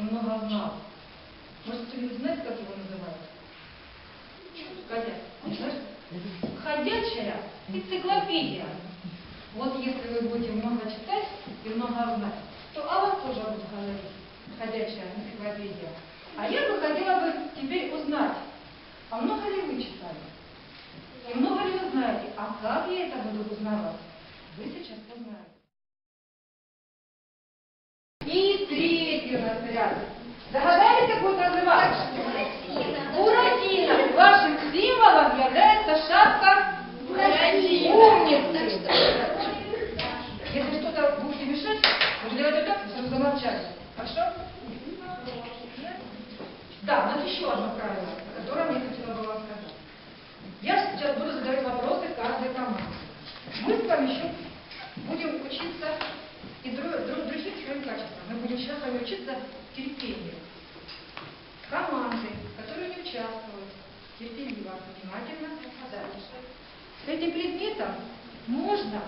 и много знал. Может, кто-нибудь знает, как его называют? Ходя. Не знаешь? Ходячая энциклопедия. Вот если вы будете много читать и много знать, то о тоже будут говорить ходячая энциклопедия. А я бы хотела бы теперь узнать, а много ли вы читали? И много ли вы знаете? А как я это буду узнавать? Вы сейчас узнаете. Третий у нас ряд. Догадались, как будет называться? Буратино. Вашим символом является шапка умницы. Если что-то будете мешать, можно делать вот так, чтобы замолчали. Хорошо? Да, у нас еще одно правило, которое мне хотела бы вам сказать. Я сейчас буду задавать вопросы каждой команде. Мы с вами еще будем учиться и дру- качествам. Мы будем сейчас с вами учиться терпению. Команды, которые не участвуют, терпеливо, внимательно дальше. С этим предметом можно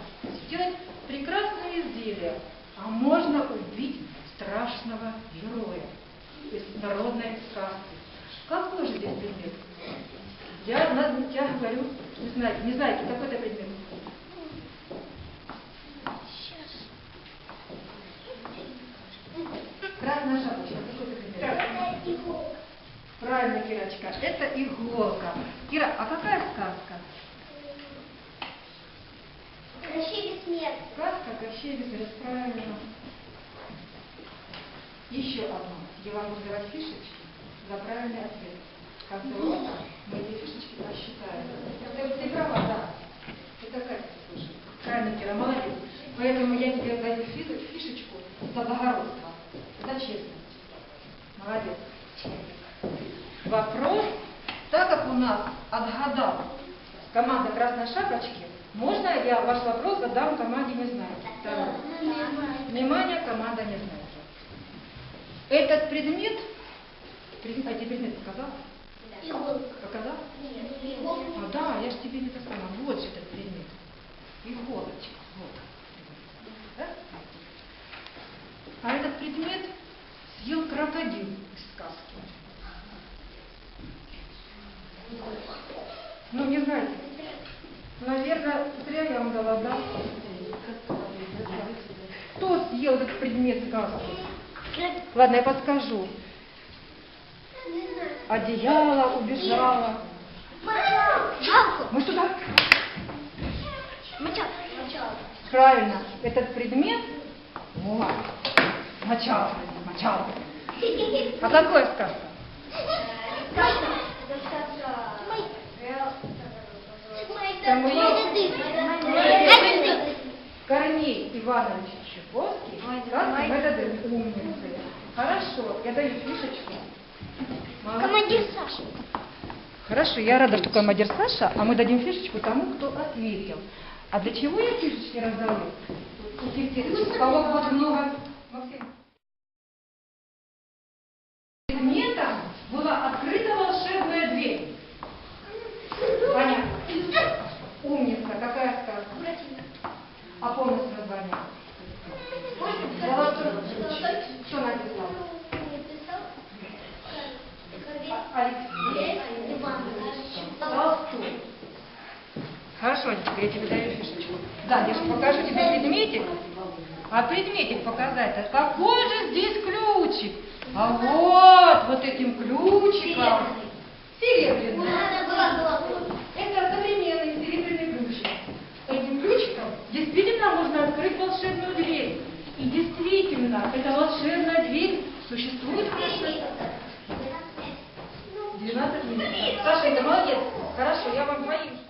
сделать прекрасное изделие, а можно убить страшного героя из народной сказки. Какой же здесь предмет? Я, я говорю, не знаете, не знаете, какой это предмет? Шапочка, это? Правильно, Кирочка, это иголка. Кира, а какая сказка? Кощей бессмертный. Сказка Кощей Бессмертный, правильно. Еще одно. Я вам буду давать фишечки за правильный ответ. Конце урока мы эти фишечки посчитаем. Ты, ты права, да. Это как ты слушай. Правильно, Кира, молодец. Поэтому я тебе даю фи- фишечку за благородство, за честность. Молодец. Вопрос, так как у нас отгадал команда Красной Шапочки, можно я ваш вопрос задам команде не знаю. Внимание, команда не знает. Этот предмет, пред- а тебе предмет показал? Показал? А, да, я же тебе не сказала. Вот же этот предмет. Иголочка. Вот. Да? А этот предмет съел крокодил из сказки. Ну, не знаете. Наверное, зря я вам дала, да? Кто съел этот предмет сказки? Ладно, я подскажу. Одеяло убежало. Мы сюда. Правильно. Этот предмет вот, мочал, мочал. А какое сказка? Корней Иванович Чуковский, сказка методы умницы. Хорошо, я даю фишечку. Командир Саша. Хорошо, я рада, что командир Саша, а мы дадим фишечку тому, кто ответил. А для чего я фишечки у кого будет много... Максим. Предметом была открыта волшебная дверь. Понятно. Умница, какая сказка? А помнишь название? Золотой ключ. Кто написал? А- Алексей Толстой. Хорошо, Анечка, я тебе даю фишечку. Да, я же покажу тебе предметик. А предметик показать, а какой же здесь ключик? А вот, вот этим ключиком. Серебряный. Это современный серебряный ключик. Этим ключиком действительно можно открыть волшебную дверь. И действительно, эта волшебная дверь существует хорошо. 12 минут. Саша, это молодец. Хорошо, я вам двоим